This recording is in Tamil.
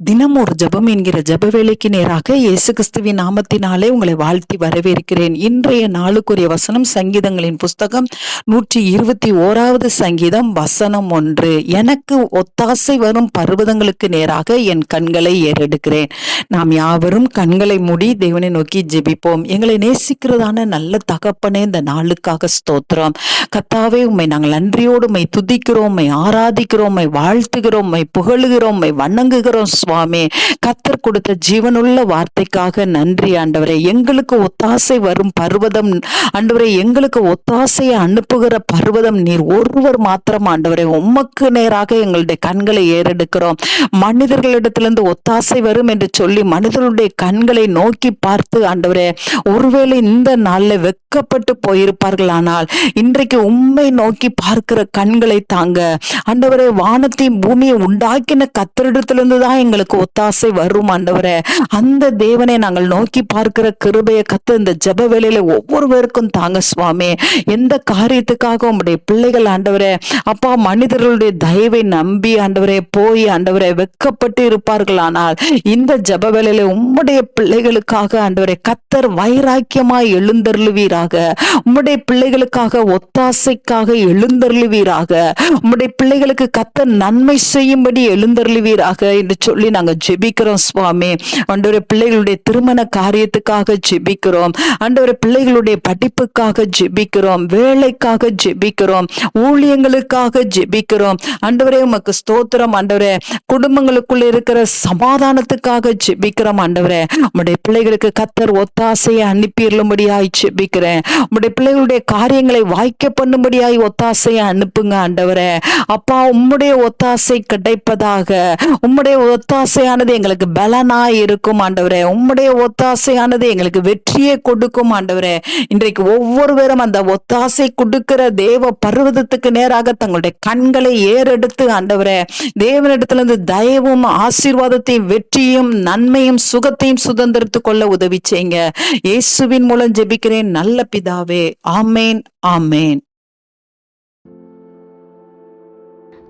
தினம் ஒரு ஜெபம் என்கிற ஜப வேலைக்கு நேராக இயேசு கிறிஸ்துவின் நாமத்தினாலே உங்களை வாழ்த்தி வரவேற்கிறேன். இன்றைய நாளுக்குரிய வசனம் சங்கீதங்களின் புஸ்தகம் நூற்றி இருபத்தி ஓராவது சங்கீதம் வசனம் ஒன்று. எனக்கு ஒத்தாசை வரும் பர்வதங்களுக்கு நேராக என் கண்களை ஏறெடுக்கிறேன். நாம் யாவரும் கண்களை மூடி தேவனை நோக்கி ஜெபிப்போம். எங்களை நேசிக்கிறதான நல்ல தகப்பனே இந்த நாளுக்காக ஸ்தோத்திரம். கத்தாவே உம்மை நாங்கள் நன்றியோடு உண்மை துதிக்கிறோம் உம்மை ஆராதிக்கிறோம் உம்மை வாழ்த்துகிறோம் புகழுகிறோம் வணங்குகிறோம். சுவாமி கத்தர் கொடுத்த ஜீவனுள்ள வார்த்தைக்காக நன்றி ஆண்டவரே. எங்களுக்கு ஒத்தாசை வரும் பர்வதம் ஆண்டவரே எங்களுக்கு ஒத்தாசையை அனுப்புகிற பர்வதம் நீர் ஒருவர் மாத்திரம் ஆண்டவரே. உமக்கு நேராக எங்களுடைய கண்களை ஏறெடுக்கிறோம். மனிதர்களிடத்திலிருந்து ஒத்தாசை வரும் என்று சொல்லி மனிதர்களுடைய கண்களை நோக்கி பார்த்து ஆண்டவரே ஒருவேளை இந்த நாள்ல வெட்கப்பட்டு போயிருப்பார்களானால் இன்றைக்கு உண்மை நோக்கி பார்க்கிற கண்களை தாங்க. ஆண்டவரே வானத்தையும் பூமியை உண்டாக்கின கத்தரிடத்திலிருந்து தான் எங்களுக்கு ஒத்தாசை வரும் ஆண்டவரே. அந்த தேவனை நாங்கள் நோக்கி பார்க்கிற கிருபையை கத்து இந்த ஜப வேலையில ஒவ்வொருவருக்கும் தாங்க சுவாமி. எந்த காரியத்துக்காக உங்களுடைய பிள்ளைகள் ஆண்டவரே? அப்பா மனிதர்களுடைய தயவை நம்பி ஆண்டவரே போய் ஆண்டவரே இருப்பார்கள் ஆனால் இந்த ஜப வேலையில உம்முடைய பிள்ளைகளுக்காக ஆண்டவரே கத்தர் வைராக்கியமாய் எழுந்தருளுவீராக. உம்முடைய பிள்ளைகளுக்காக ஒத்தாசைக்காக எழுந்தருளுவீராக. உம்முடைய பிள்ளைகளுக்கு கத்தர் நன்மை செய்யும்படி எழுந்தருளுவீராக என்று சொல்லி நாங்க ஜெபிக்கிறோம் சுவாமி. ஆண்டவரே பிள்ளைகளுடைய திருமண காரியத்துக்காக ஜெபிக்கிறோம். ஆண்டவரே பிள்ளைகளுடைய படிப்புக்காக ஜெபிக்கிறோம். வேலைக்காக ஜெபிக்கிறோம். ஊழியங்களுக்காக ஜெபிக்கிறோம். ஆண்டவரே உமக்கு ஸ்தோத்திரம். ஆண்டவரே குடும்பங்களுக்குள்ள இருக்கிற சமாதானத்துக்காக ஜெபிக்கிறோம் ஆண்டவரே. உம்முடைய பிள்ளைகளுக்கு கத்தர் ஒத்தாசையை அனுப்பிடலும்படியாய் ஜெபிக்கிறேன். உம்முடைய பிள்ளைகளுடைய காரியங்களை வாய்க்க பண்ணும்படியாய் ஒத்தாசையை அனுப்புங்க ஆண்டவரே. அப்பா உம்முடைய ஒத்தாசை கிடைப்பதாக உம்முடைய ஒத்தாசையானது எங்களுக்கு பலனாய் இருக்கும் ஆண்டவரே. உம்முடைய ஒத்தாசையானது எங்களுக்கு வெற்றியை கொடுக்கும் ஆண்டவரே. இன்றைக்கு ஒவ்வொருவரும் அந்த ஒத்தாசை கொடுக்கிற தேவ பர்வதத்துக்கு நேராக தங்களுடைய கண்களை ஏறெடுத்து ஆண்டவரே தேவனிடத்திலிருந்து தயவும் ஆசீர்வாதத்தையும் வெற்றியும் நன்மையும் சுகத்தையும் சுதந்திரத்து கொள்ள உதவி செய்யுங்க. இயேசுவின் மூலம் ஜெபிக்கிறேன். நல்ல பிதாவே. ஆமேன் ஆமேன்.